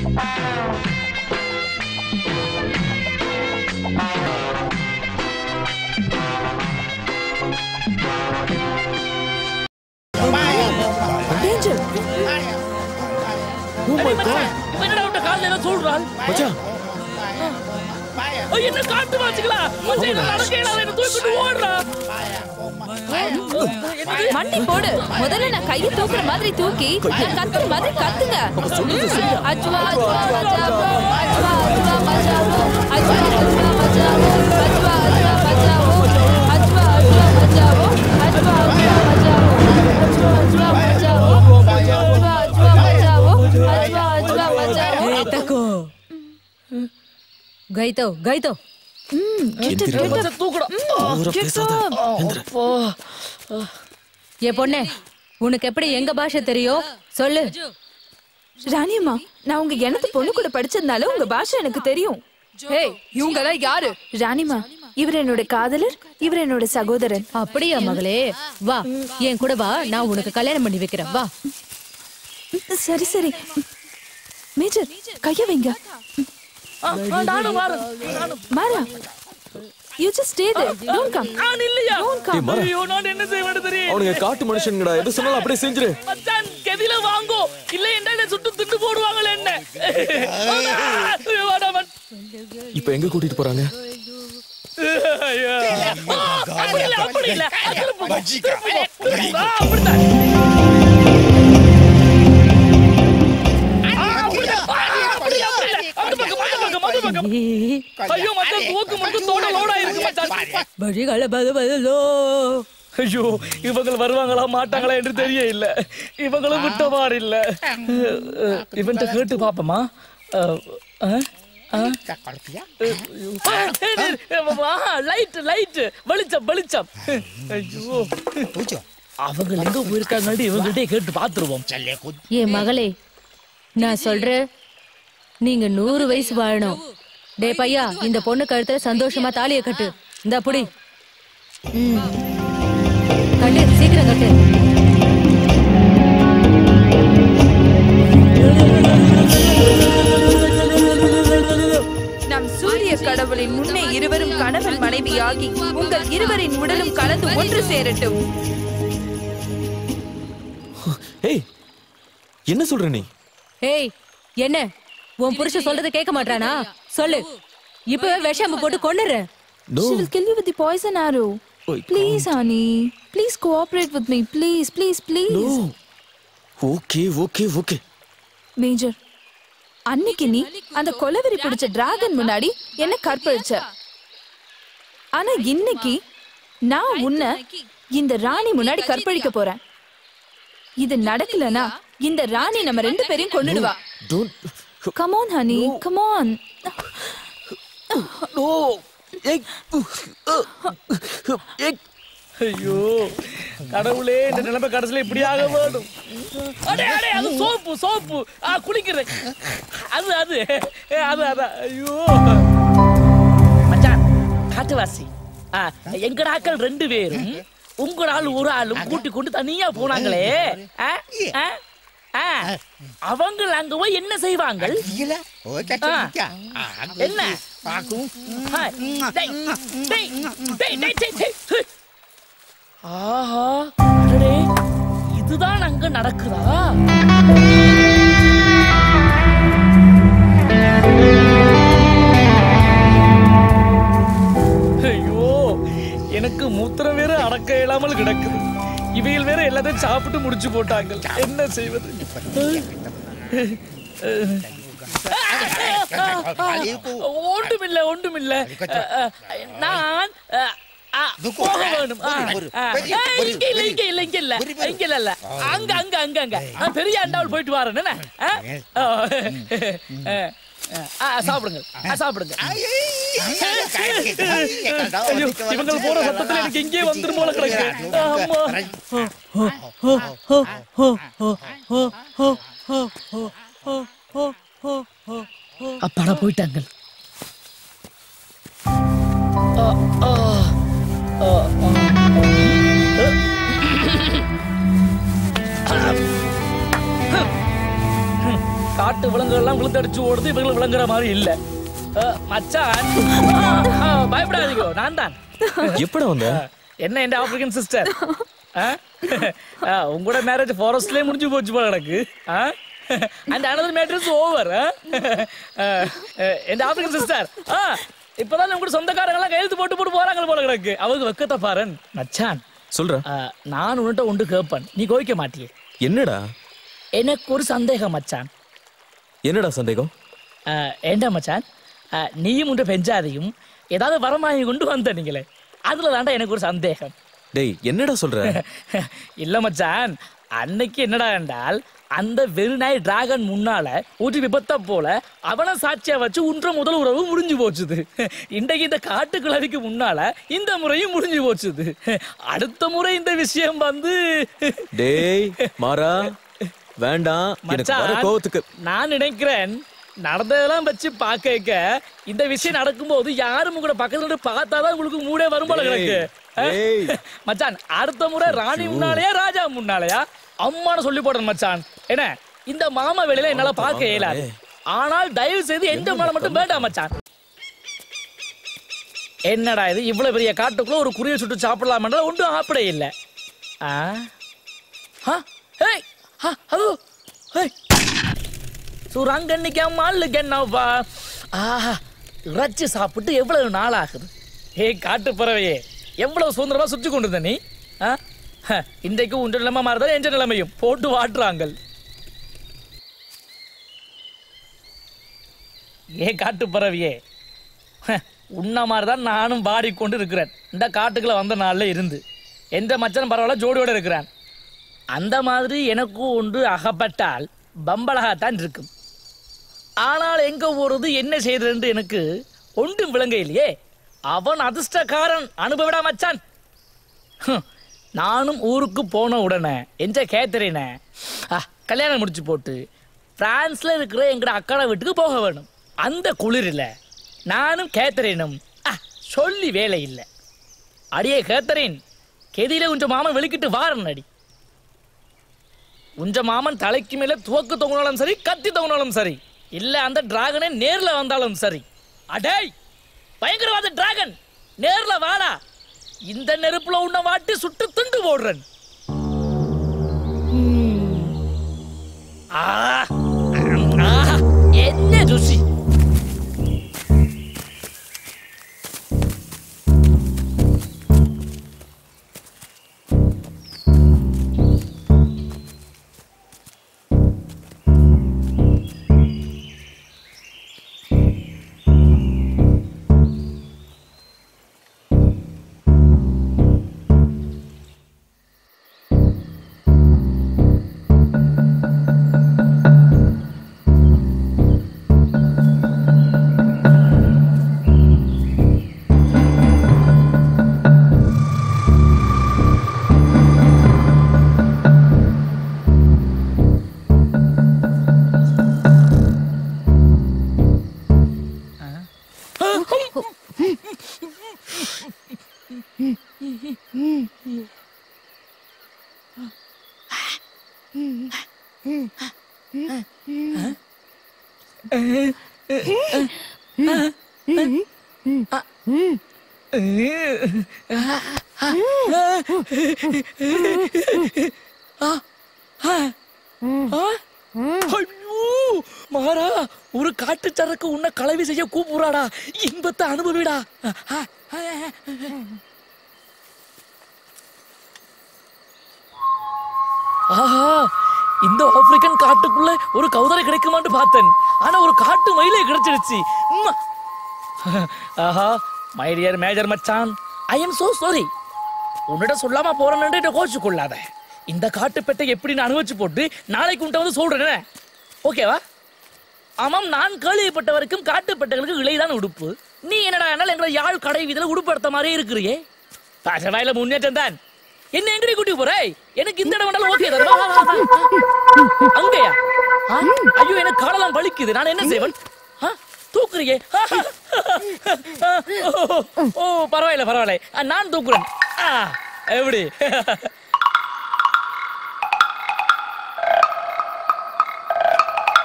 Danger! Oh my god! मैंने doubt निकाल लेना छोड़ रहा है बचा என்ன காட்டு வாச்சுங்களா தூக்கிட்டு ஓடுறா. மண்டி போடு. முதல்ல நான் கையை தூக்குற மாதிரி தூக்கி நான் கத்துற மாதிரி கத்துங்க. அஜ்வா அஜ்வா மஜாவோ அஜ்வா அஜ்வா மஜாவோ அஜ்வா அஜ்வா மஜாவோ அஜ்வா கைதவ் கைதவ் ஏ பொண்ணு உனக்கு எப்படி எங்க பாஷை தெரியும்? சொல்லு. ராணியம்மா நான் உங்கள் எனது பொண்ணு கூட படிச்சதுனால உங்க பாஷை எனக்கு தெரியும். இவங்கெல்லாம் யாரு? ராணிமா இவர் என்னோட காதலர் இவர் என்னோட சகோதரன் அப்படியா மகளே? வா என் கூட வா நான் உனக்கு கல்யாணம் பண்ணி வைக்கிறேன். வா. சரி சரி. மேஜர் கைய வைங்க. நானும் வாரேன். மாரா you just stay there don't come நான் இல்லையா? Don't come. ஐயோ நான் என்ன செய்வேன்னு தெரியும் அவனுங்க காட்டு மனுஷனுங்கடா. எது சொன்னாலும் அப்படியே செஞ்சிரு. மச்சான் கெதில வாங்கோ. இல்ல என்ன சுட்டு திண்டு போடுவாங்களே என்ன. இப்ப எங்க கூட்டிட்டு போறாங்க? அப்படி இல்ல. அப்படி இல்ல திருப்பு ஐயோ மச்சான் தூக்கு மட்டும் தோட லோடா இருக்கு மச்சான். வழிகள பது பதுலோ ஐயோ இவங்க வருவாங்களா மாட்டாங்களா என்று தெரிய இல்ல இவங்களும் விட்டவாறு இல்ல இவன்ட்ட கேட்டு பாப்போமா? லைட் லைட் வெளிச்சம் வெளிச்சம். ஐயோ. அவங்க எங்க போயிருக்காங்க இவங்கள்ட்டே கேட்டு பாத்துருவோம். ஏ மகளே நான் சொல்றேன் நீங்க நூறு வயசு வாழணும். டே பையா இந்த பொண்ணு கழுத்துல சந்தோஷமா தாலிய கட்டு. இந்த புடி. ம். கட்டு சீக்கிரம் கட்டு. நம் சூரிய கடவுளின் முன்னே இருவரும் கணவன் மனைவியாகி உங்கள் இருவரின் உடலும் கலந்து ஒன்று சேரட்டும். ஏய் என்ன சொல்ற நீ? ஏய் என்ன? உன் புருஷன் சொல்றத கேட்க மாட்டானா சொல்லு. இப்பவே விஷம் போட்டு கொன்னுறேன் no She will kill you with the poison arrow. Oh, I Please, honey. Please cooperate with me. Please, please, please. No okay okay okay major அன்னைக்கு நீ அந்த கொலவெறி பிடிச்ச டிராகன் முன்னாடி என்ன கற்பழிச்ச? ஆனா இன்னைக்கு நான் உன்னை இந்த ராணி முன்னாடி கற்பழிக்க போறேன். இது நடக்கலனா இந்த ராணி நம்ம ரெண்டு பேரையும் கொன்னுடுவா. Don't come on honey come on ஐயோ கடவுளே இந்த நிலைமை கடைசியில இப்படி ஆக வேணும் அடே அடே அது சோப்பு சோப்பு. ஆ குளிக்கிறேன் அது அது. அது அதான் ஐயோ. மச்சான் காட்டுவாசி. ஆ, எங்கட ஆட்கள் ரெண்டு பேரும் உங்க ஆள் ஒரு ஆளும் கூட்டி கொண்டு தனியா போனாங்களே. அவங்கள் அங்க போய் என்ன செய்வாங்க என்ன? இதுதான் அங்க நடக்குதா? ஐயோ. எனக்கு மூத்திரம் வேற அடக்க இயலாமல் கிடக்கு. எல்லாத்தையும் சாப்பிட்டு முடிச்சு போட்டாங்க என்ன செய்வது ஒன்றுமில்ல ஒன்றுமில்ல நான் போக வேணும் இங்க இல்ல இங்க இல்ல இங்க இல்ல இங்க இல்ல இல்ல அங்க அங்க அங்க அங்க நான் பெரிய அண்டாவில் போயிட்டு வரேன் என்ன சாப்பிடுங்க சாப்பிடுங்க இவங்க போற சத்தத்துல எனக்கு எங்கேயே வந்துரும் போல கிடக்கு ஆமா அப்பாடா போயிட்டாங்க. காட்டு விலங்குகள் எல்லாம் விழுந்தடிச்சு ஓடுது இவங்களை விளங்குற மாதிரி இல்லை. மச்சான். பயப்படாதீங்க நான் தான். எப்படா வந்த? என்ன என் ஆப்பிரிக்கன் சிஸ்டர் உங்களோட மேரேஜ் ஃபாரஸ்ட்லயே முடிஞ்சு போச்சு போல எனக்கு. And another matter is over N African sister இப்பதான் உங்க சொந்தக்காரங்க எல்லாம் கையெழுத்து போட்டு போட்டு போறாங்க போல எனக்கு. அவங்க வெக்கத்தை பாருன். மச்சான். சொல்ற. அஹ், நான் உன்கிட்ட ஒன்று கேட்பேன் நீ கோவிக்க மாட்டியே. என்னடா? எனக்கு ஒரு சந்தேகம் மச்சான். என்னடா சந்தேகம்? ஏண்டா மச்சான்? நீயும் உண்ட பெஞ்சாதையும் ஏதாவது வரமாகி கொண்டு வந்த நீங்களே. அதுல தாண்டா எனக்கு ஒரு சந்தேகம். டேய் என்னடா சொல்ற? இல்ல மச்சான் அன்னைக்கு என்னடா என்றால் அந்த வெறிநாய் டிராகன் முன்னால ஒரு விபத்தை போல அவன சாட்சியா வச்சு உன்ற முதல் உறவு முடிஞ்சு போச்சுது. இன்றைக்கு இந்த காட்டுக்கிழவிக்கு முன்னால இந்த முறையும் முடிஞ்சு போச்சுது. அடுத்த முறை இந்த விஷயம் வந்து டேய் மாறா வேண்டாம். மச்சான், கோவத்துக்கு. நான் நினைக்கிறேன் நடந்ததெல்லாம் வச்சு பார்க்க இந்த விஷயம் நடக்கும்போது யாரும் உங்களோட பக்கத்துல இருந்து பார்த்தாதான் உங்களுக்கு மூடே வரும் போல எனக்கு. மச்சான் அடுத்த முறை ராணி முன்னாலயா ராஜா முன்னாலயா? அம்மானு சொல்லி போடணும் மச்சான். என்ன? இந்த மாமா வேலையில என்னால பார்க்க இயலாது. ஆனால் தயவு செய்து எந்த மேல மட்டும் வேண்டாம் மச்சான். என்னடா இது இவ்வளவு பெரிய காட்டுக்குள்ள ஒரு குருவியை சுட்டு சாப்பிடலாம்ன்றா ஒன்றும் ஆப்பிட இல்லை. ஆ? ஆ அதோ ஏய் சுரங்கன்னிக்கு அம்மாளுக்கு என்னவா ஆஹா இறைச்சி சாப்பிட்டு எவ்வளவு நாள் ஆகுது ஏய் காட்டு பறவையே எவ்வளவு சுதந்திரமா சுற்றி கொண்டு இருந்த நீ? ஆ? ஹ, இன்றைக்கு உன்ற நிலைமை மாறுதல் என்ற நிலைமையும். போட்டு வாட்டுறாங்கள். ஏ காட்டு பறவையே ஹ, உன்ன மாதிரி தான் நானும் பாடிக்கொண்டு இருக்கிறேன் இந்த காட்டுக்குள்ளே வந்த நாளில் இருந்து. எந்த மச்சனும் பரவாயில்ல ஜோடியோடு இருக்கிறான். அந்த மாதிரி எனக்கும் ஒன்று அகப்பட்டால் பம்பலகாத்தான் இருக்கும். ஆனால் எங்க போறது என்ன செய்யறது எனக்கு ஒன்றும் விளங்க இல்லையே. அவன் அதிர்ஷ்டக்காரன் அனுபவிடா மச்சான். நானும் ஊருக்கு போன உடனே எந்த கேத்தரின கல்யாணம் முடிச்சு போட்டு பிரான்ஸ்ல இருக்கிற எங்கட அக்காட வீட்டுக்கு போக வேணும். அந்த குளிரில் நானும் கேத்தரினும் சொல்லி வேலை இல்லை. அடியே கேத்தரின் கெதியில கொஞ்சம் மாமன் வெளிக்கிட்டு வாரன் அடி. உஞ்ச மாமன் தலைக்கு மேல துவக்கு தொங்கினாலும் சரி கத்தி தொங்கினாலும் சரி. இல்ல அந்த டிராகனே நேர்ல வந்தாலும் சரி. அடேய் பயங்கரவாத டிராகன் நேர்ல வாடா. இந்த நெருப்புல உன்னை வாட்டி சுட்டு துண்டு போடுறேன். ஆ, ஆ, எனக்கு உன்னை கலவி செய்ய கூப்பிடுறாடா. இன்பத்தை அனுபவிடா. ஆஹா இந்த ஆப்பிரிக்கன் காட்டுக்குள்ள ஒரு கௌதரை கிடைக்குமான்னு பார்த்தேன். ஆனா ஒரு காட்டு மயிலே கிடைச்சிருச்சு. ஆஹா மை டியர் மேஜர் மச்சான். ஐ எம் சோ சாரி உன்னிட சொல்லாம போறேன்னு கோச்சு கொள்ளாத இந்த காட்டு பெட்டை எப்படி நான் அனுபவிச்சு போட்டு நாளைக்கு உன்ட்ட வந்து சொல்றேன். ஓகேவா ஆமாம் நான் கேள்விப்பட்ட வரைக்கும் காட்டு இலைதான் உடுப்பு. நீ என்னடா என்னால எங்களை யாழ் கடை வீதியில் உடுப்பு எடுத்த மாதிரியே இருக்கிறியே? பாசவாயில முன்னேற்றம் தான். என்ன எங்கடி கூட்டி போற? எனக்கு இந்த இடம் ஓகே வா, அங்கயா? ஐயோ எனக்கு காலெல்லாம் வலிக்குது. நான் என்ன செய்வேன்? தூக்குறியே? ஓ பரவாயில்ல பரவாயில்ல. நான் தூக்குறேன். எப்படி?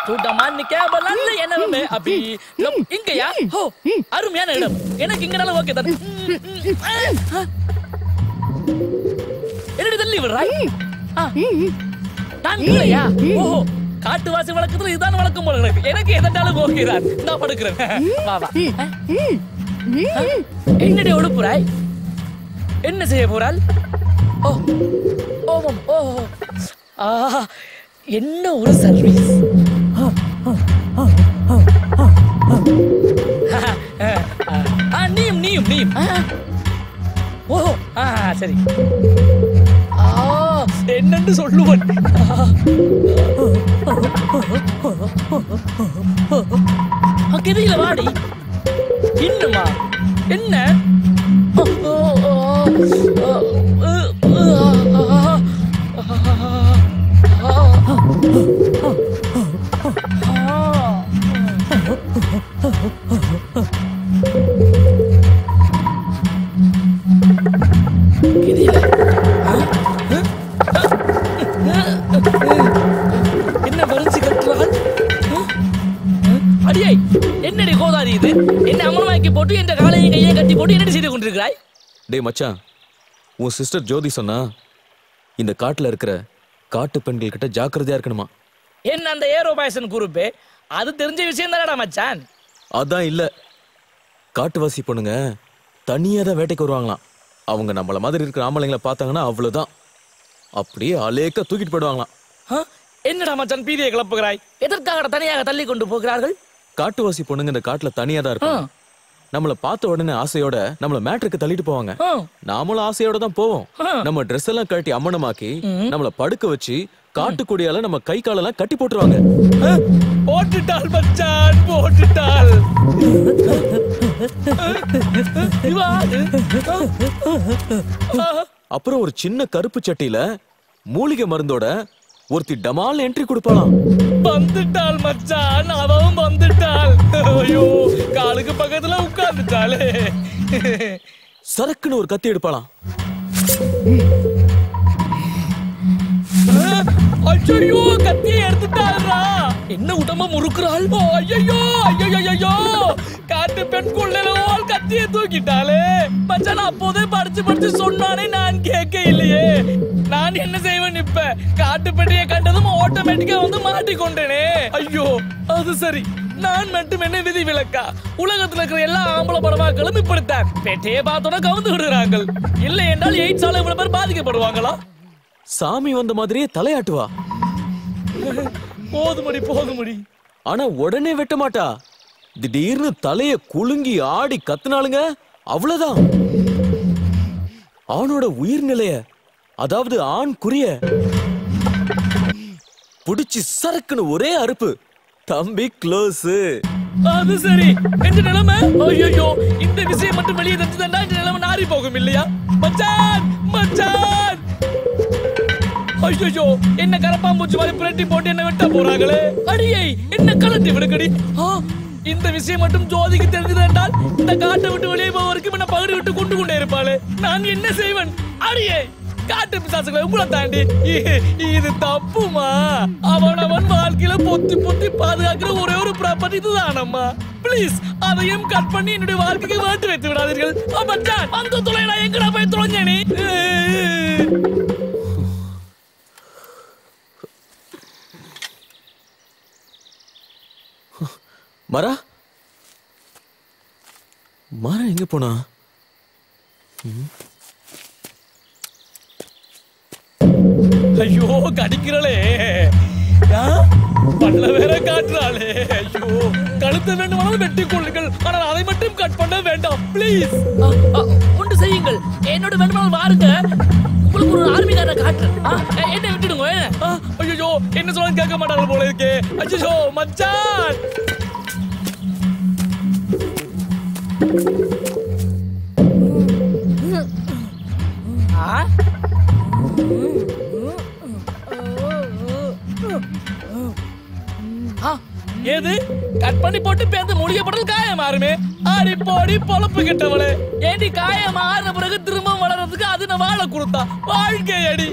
தூட்டமான் கேபலல்ல என்னவே அப்படி இங்கயா? ஹோ அருமையான இடம். எனக்கு இங்கனால ஓகே தான். என்னடி தள்ளி விடுறாய். நான் கீழையா ஓஹோ காட்டுவாசி வழக்கத்துல இதுதான் வழக்கம் போல எனக்கு எனக்கு எதனாலும் ஓகே தான். நான் படுக்கிறேன். வா வா? என்னடி என்ன செய்ய போறாள்? ஓ ஓமம் ஓ ஆ என்ன ஒரு சர்வீஸ் நீயும் நீயும் நீயும். ஓஹோ ஆ சரி. ஆ. என்னன்னு சொல்லுவன் கிதியில வாடி. இன்னுமா? என்ன? என்ன வரிஞ்சு கட்டுறாள் அடியை என்னடி கோதாரி இது? என்ன அமலமாக்கி போட்டு என்ற காலையும் கையை கட்டி போட்டு என்னடி செய்து கொண்டிருக்கிறாய்? டேய் மச்சான் உன் சிஸ்டர் ஜோதி சொன்னா இந்த காட்டுல இருக்கிற காட்டு பெண்கள் கிட்ட ஜாக்கிரதையா இருக்கணுமா? என்ன அந்த ஏரோ பாய்சன் குரூப்பு அது தெரிஞ்ச விஷயம் தானடா மச்சான். அதான் இல்ல. காட்டுவாசி பொண்ணுங்க தனியா தான் வேட்டைக்கு வருவாங்களாம். அவங்க நம்மள மாதிரி இருக்கிற ஆம்பளைங்களை பார்த்தாங்கன்னா அவ்வளவுதான். அப்படியே அலேக்க தூக்கிட்டு போயிடுவாங்களாம்? என்னடா மச்சான் பீதியை கிளப்புகிறாய்? எதற்காக தனியாக தள்ளி கொண்டு போகிறார்கள்? காட்டுவாசி பொண்ணுங்க இந்த காட்டுல தனியா தான் இருப்பாங்க. நம்மள பார்த்த உடனே ஆசையோட நம்மள மேட்ருக்கு தள்ளிட்டு போவாங்க. நாமளும் ஆசையோட தான் போவோம். நம்ம ட்ரெஸ் எல்லாம் கழட்டி அம்மனமாக்கி நம்மள படுக்க வச்சு காட்டுக்கொடியால நம்ம கை காலெல்லாம் கட்டி போட்டுருவாங்க. ஆ? போட்டுட்டாள் மச்சான் போட்டுட்டாள். அப்புறம் ஒரு சின்ன கருப்பு சட்டியில மூலிகை மருந்தோட ஒருத்தி டமால் என்ட்ரி கொடுப்பாளாம். வந்துட்டாள் மச்சான் அவன் வந்துட்டாள். ஐயோ காலுக்கு பக்கத்துல உட்கார்ந்துட்டாளே. சரக்குன்னு ஒரு கத்தி எடுப்பாளாம். ஐயோ கத்தியை எடுத்துட்டாள்ரா. என்ன உடம்ப முறுக்குறாள் ஐயோ ஐயோ ஐயோ காட்டு பெண் குள்ளலோல் கத்தியை தூக்கிட்டாளே. மச்சான் அப்போதே படிச்சு படிச்சு சொன்னானே நான் கேட்க இல்லையே நான் என்ன செய்வேன் இப்ப? காட்டு பெட்டியை கண்டதும் ஆட்டோமேட்டிக்கா வந்து மாட்டிக்கொண்டேனே. ஐயோ அது சரி. நான் மட்டும் என்ன விதி விலக்கா உலகத்துல இருக்கிற எல்லா ஆம்பளை படமாக்களும் இப்படித்தான். பெட்டையை பார்த்தோட கவுந்து விடுறாங்க இல்லை என்றால் எய்ட்ஸால இவ்வளவு பேர் பாதிக்கப்படுவாங்களா சாமி வந்த மாதிரியே தலையாட்டுவா போதுமடி போதுமடி. ஆனா உடனே வெட்ட மாட்டா. திடீர்னு தலைய குலுங்கி ஆடி கத்துனாளுங்க அவ்வளவுதான். ஆணோட உயிர்நிலைய அதாவது ஆண் குறிய புடிச்சு சரக்குன்னு ஒரே அறுப்பு. தம்பி க்ளோஸ். அது சரி. எந்த நிலைமை? ஐயோ இந்த விஷயம் மட்டும் வெளியே தெரிஞ்சுதா இந்த நிலைமை நாரி போகும் இல்லையா? மச்சான் மச்சான்! ஐயோ என்ன கரப்பாம்பூச்சி மாதிரி புரட்டி போட்டு என்ன வெட்ட போறாங்களே? அடியை என்ன கலட்டி விடுங்கடி? ஆ, இந்த விஷயம் மட்டும் ஜோதிக்கு தெரிஞ்சது என்றால் இந்த காட்டை விட்டு வெளியே போவதற்கு என்ன பகுதி விட்டு கொண்டு கொண்டே இருப்பாளே. நான் என்ன செய்வேன்? அடியே காட்டு பிசாசுகளை உங்களை தாண்டி. இது தப்புமா? அவன் அவன் வாழ்க்கையில பொத்தி பொத்தி பாதுகாக்கிற ஒரே ஒரு ப்ராப்பர்ட்டி இதுதானம்மா ப்ளீஸ் அதையும் கட் பண்ணி என்னுடைய வாழ்க்கைக்கு மாற்றி வைத்து விடாதீர்கள். ஆ, மச்சான் அந்த துளையில எங்கடா போய் தொலைஞ்சேனே மரா மரா எங்க போனா? ஐயோ கடிக்கிறளே? பல்ல வேற காட்டுறாளே. ஐயோ கழுத்தை வேண்டுமானாலும் வெட்டி கொள்ளுங்கள். ஆனால் அதை மட்டும் கட் பண்ண வேண்டாம். ப்ளீஸ் ஒன்று செய்யுங்கள். என்னோட வேண்டுமானால் வாருங்க. உங்களுக்கு ஒரு ஆர்மிக்காரனை காட்டுறேன். என்ன விட்டுடுங்க ஐயோ என்ன சொல்ல கேட்க மாட்டாங்க போல இருக்கே. ஐயோ மச்சான். ஏது? கட் பண்ணி போட்டு பேந்து முடிய காயம் மாறுமே. ஆடி போடி பொழப்பு கெட்டவளே. ஏடி காயம் மாறின பிறகு திரும்ப வளர்றதுக்கு அது நான் வாழை கொடுத்தா? வாழ்க்கை அடி.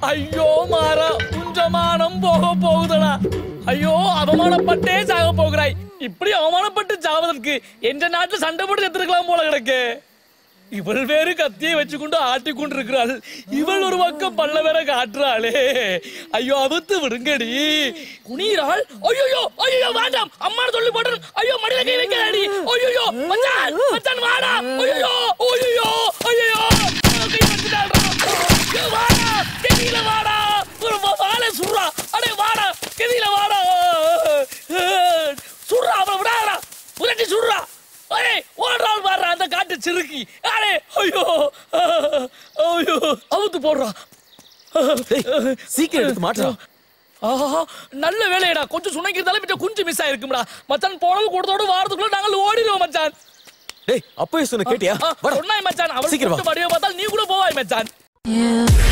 ஐயோ மாறா. உஞ்சமானம் போக போகுதடா. ஐயோ அவமானப்பட்டே சாக போகிறாய். இப்படி அவமானப்பட்டு சாவதற்கு எந்த நாட்டில் சண்டை போட்டு செத்துருக்கலாம் போல கிடக்கு. இவள் வேறு கத்தியை வச்சுக்கொண்டு ஆட்டி கொண்டிருக்கிறாள். இவள் ஒரு பக்கம் பல்ல வேற காட்டுறாளே. ஐயோ அவுத்து விடுங்கடி. குனிறாள் ஐயோ ஐயோ வேண்டாம். அம்மா சொல்லி போட்டு ஐயோ மடியில கை வைக்கிறாடி ஐயோ மச்சான் மச்சான் வாடா. ஐயோ ஐயோ ஐயோ கை வச்சுட்டாடா வாடா. கெதியில வாடா. ஒரு வாழை சுடுறா. அடே வாடா. கெதியில வாடா. சுடுறா அவளை விடாதடா. புரட்டி சுடுறா. அரே ஓடுறாள் பாடுறா அந்த காட்டு சிறுக்கி. அரே ஐயோ. ஐயோ. அவுத்து போடுறா. சீக்கிரம் எடுத்து மாட்டுறா. ஆஹா நல்ல வேலையடா. கொஞ்சம் சுனைக்கிறதால மிச்சம் குஞ்சு மிஸ் ஆயிருக்கும்டா. மச்சான் போனது கூடத்தோட வாரத்துக்குள்ள நாங்கள் ஓடிடுவோம் மச்சான். டேய் அப்பவே சொன்ன கேட்டியா? சொன்னாய் மச்சான். அவள் சீக்கிரம் வடிவை பார்த்தால் நீ கூட போவாய் மச்சான். Yeah.